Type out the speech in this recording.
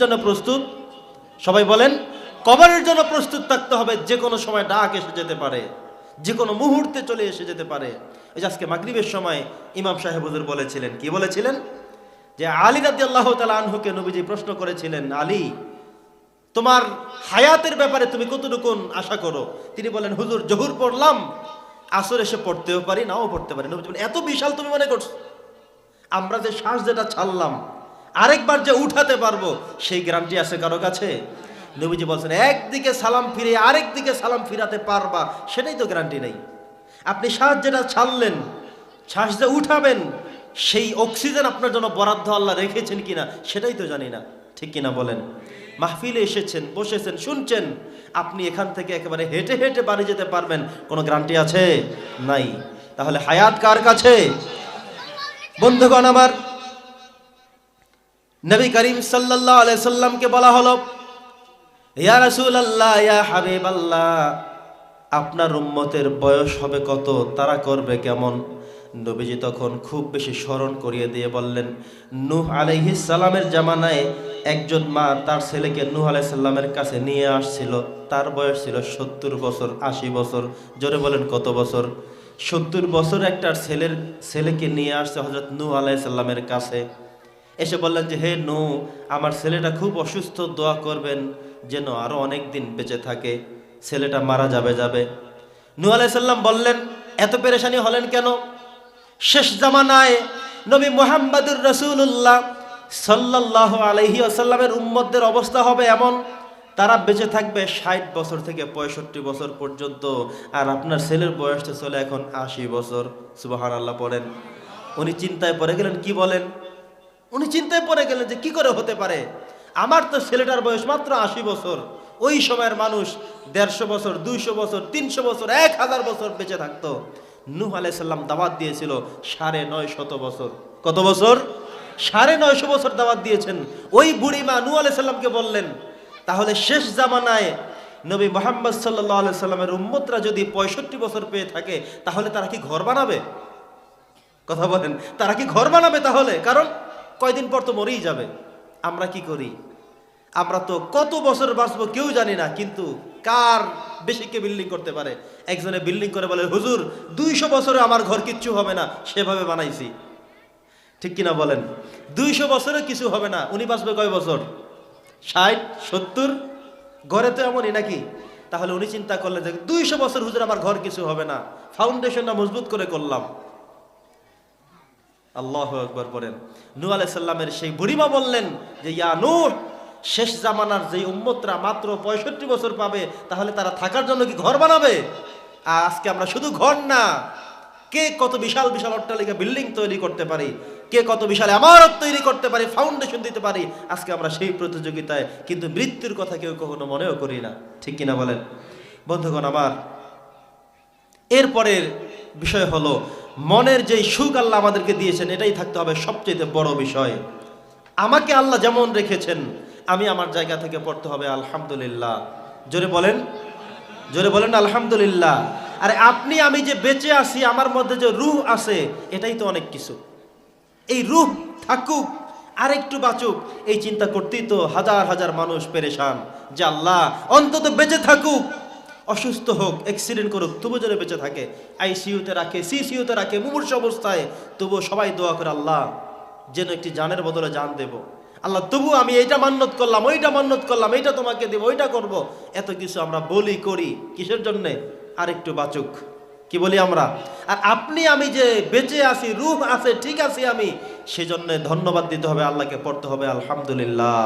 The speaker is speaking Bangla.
জন্য প্রস্তুত? সবাই বলেন, কবরের জন্য প্রস্তুত থাকতে হবে, যে কোনো সময় ডাক এসে যেতে পারে, যে কোনো মুহূর্তে চলে এসে যেতে পারে। এই আজকে মাগরিবের সময় ইমাম সাহেব হুজুর বলেছিলেন, কি বলেছিলেন? যে আলী রাদি আল্লাহ তালা আনহুকে নবীজি প্রশ্ন করেছিলেন, আলী, তোমার হায়াতের ব্যাপারে তুমি কতটুকুন আশা করো? তিনি বলেন, হুজুর, জহুর পড়লাম, আসর এসে পড়তেও পারি, নাও পড়তে পারি। নবীজি এত বিশাল তুমি মনে করছ? আমরা যে শ্বাস যেটা ছাড়লাম আরেকবার যে উঠাতে পারব, সেই গ্যারান্টি আছে কারও কাছে? নবীজি বলছেন, একদিকে সালাম ফিরে আরেক দিকে সালাম ফিরাতে পারবা, সেটাই তো গ্যারান্টি নেই। আপনি শ্বাস যেটা ছাড়লেন, শ্বাস যে উঠাবেন, সেই অক্সিজেন আপনার জন্য বরাদ্দ আল্লাহ রেখেছেন কিনা, সেটাই তো জানি না। ঠিক কিনা বলেন? মাহফিলে এসেছেন, বসেছেন, শুনছেন, আপনি এখান থেকে একেবারে হেঁটে হেঁটে বাড়ি যেতে পারবেন, কোনো গ্রান্টি আছে? নাই। তাহলে হায়াত কার কাছে? বন্ধুগণ আমার নবী করিম সাল্লাল্লাহু আলাইহি সাল্লামকে বলা হলো, ইয়া রাসূলুল্লাহ, ইয়া হাবিবাল্লাহ, আপনার উম্মতের বয়স হবে কত? তারা করবে কেমন? নবীজি তখন খুব বেশি স্মরণ করিয়ে দিয়ে বললেন, নূহ আলাইহিস সালামের জামানায় একজন মা তার ছেলেকে নূহ আলাইহিস সালামের কাছে নিয়ে আসছিল। তার বয়স ছিল সত্তর বছর, আশি বছর, জোরে বলেন কত বছর? সত্তর বছর একটা ছেলের ছেলেকে নিয়ে আসছে হজরত নূহ আলাইহিস সালামের কাছে। এসে বললেন যে, হে নূহ, আমার ছেলেটা খুব অসুস্থ, দোয়া করবেন যেন আরও অনেক দিন বেঁচে থাকে, ছেলেটা মারা যাবে যাবে। নু আলাইসাল্লাম বললেন, এত পেরেশানি হলেন কেন? শেষ জামানায় নবী মুহাম্মাদুর রাসূলুল্লাহ সাল্লাল্লাহু আলাইহি আসাল্লামের উম্মতদের অবস্থা হবে এমন। তারা বেঁচে থাকবে ষাট বছর থেকে পঁয়ষট্টি বছর পর্যন্ত, আর আপনার ছেলের বয়সটা চলে এখন আশি বছর। সুবাহান আল্লাহ পড়েন। উনি চিন্তায় পড়ে গেলেন, কি বলেন? উনি চিন্তায় পড়ে গেলেন যে কি করে হতে পারে। আমার তো ছেলেটার বয়স মাত্র আশি বছর। ওই সময়ের মানুষ দেড়শো বছর, দুইশো বছর, তিনশো বছর, এক হাজার বছর বেঁচে থাকতো। নূহ আলাইসাল্লাম দাওয়াত দিয়েছিল সাড়ে নয় শত বছর। কত বছর? সাড়ে নয়শো বছর দাওয়াত দিয়েছেন। ওই বুড়ি মা নূহ আলাইসাল্লামকে বললেন, তাহলে শেষ জামানায় নবী মোহাম্মদ সাল্লাহ আলাই সাল্লামের উম্মতরা যদি পঁয়ষট্টি বছর পেয়ে থাকে, তাহলে তারা কি ঘর বানাবে? কথা বলেন, তারা কি ঘর বানাবে তাহলে? কারণ কয়দিন পর তো মরেই যাবে। আমরা কি করি? আমরা তো কত বছর বাঁচবো কেউ জানি না, কিন্তু কার বেশি কে বিল্ডিং করতে পারে? একজনে বিল্ডিং করে বলে, হুজুর, দুইশো বছরে আমার ঘর কিচ্ছু হবে না। সেভাবে বানাইছি। ঠিক কিনা বলেন? দুইশো বছরে কিছু হবে না, উনি বাঁচবে কয় বছর? ষাট, সত্তর? ঘরে তো এমনই নাকি? তাহলে উনি চিন্তা করলেন যে, দুইশো বছর হুজুর, আমার ঘর কিছু হবে না। ফাউন্ডেশনটা মজবুত করে করলাম। আল্লাহ একবার বলেন। নূ আলাইসাল্লামের সেই বুড়িমা বললেন যে, ইয়া নূর শেষ জামানার যে উম্মতরা মাত্র পঁয়ষট্টি বছর পাবে, তাহলে তারা থাকার জন্য কি ঘর বানাবে? আর আজকে আমরা শুধু ঘর না, কে কত বিশাল বিশাল অট্টালিকা বিল্ডিং তৈরি করতে পারি, কে কত বিশাল আমারত তৈরি করতে পারি ফাউন্ডেশন দিতে পারি, আজকে আমরা সেই প্রতিযোগিতায় কিন্তু মৃত্যুর কথা কেউ কখনো মনেও করি না। ঠিক কিনা বলেন? বন্ধুগণ আমার, এরপরের বিষয় হলো মনের যেই সুখ আল্লাহ আমাদেরকে দিয়েছেন, এটাই থাকতে হবে সবচেয়ে বড় বিষয়। আমাকে আল্লাহ যেমন রেখেছেন, আমি আমার জায়গা থেকে পড়তে হবে, আলহামদুলিল্লাহ। জোরে বলেন জোরে বলেন, আলহামদুলিল্লাহ। আরে আপনি, আমি যে বেঁচে আছি, আমার মধ্যে যে রুহ আছে, এটাই তো অনেক কিছু। এই রুহ থাকুক আর একটু বাঁচুক, এই চিন্তা করতেই তো হাজার হাজার মানুষ পেরেশান যে আল্লাহ, অন্তত বেঁচে থাকুক। অসুস্থ হোক অ্যাক্সিডেন্ট করুক, তবু যেন বেঁচে থাকে। আইসিইউতে রাখে সিসিইউতে রাখে, মুমূর্ষ অবস্থায়। তবু সবাই দোয়া করে, আল্লাহ যেন একটি জানের বদলে জান দেব। আল্লাহ তবু আমি এইটা মান্যত করলাম, ওইটা মান্যত করলাম, এইটা তোমাকে দেবো, ওইটা করব। এত কিছু আমরা বলি, করি, কিসের জন্যে? আর একটু বাচুক। কি বলি আমরা? আর আপনি, আমি যে বেঁচে আছি রূপ আছে, ঠিক আছে আমি, সেজন্য ধন্যবাদ দিতে হবে, আল্লাহকে পড়তে হবে, আলহামদুলিল্লাহ।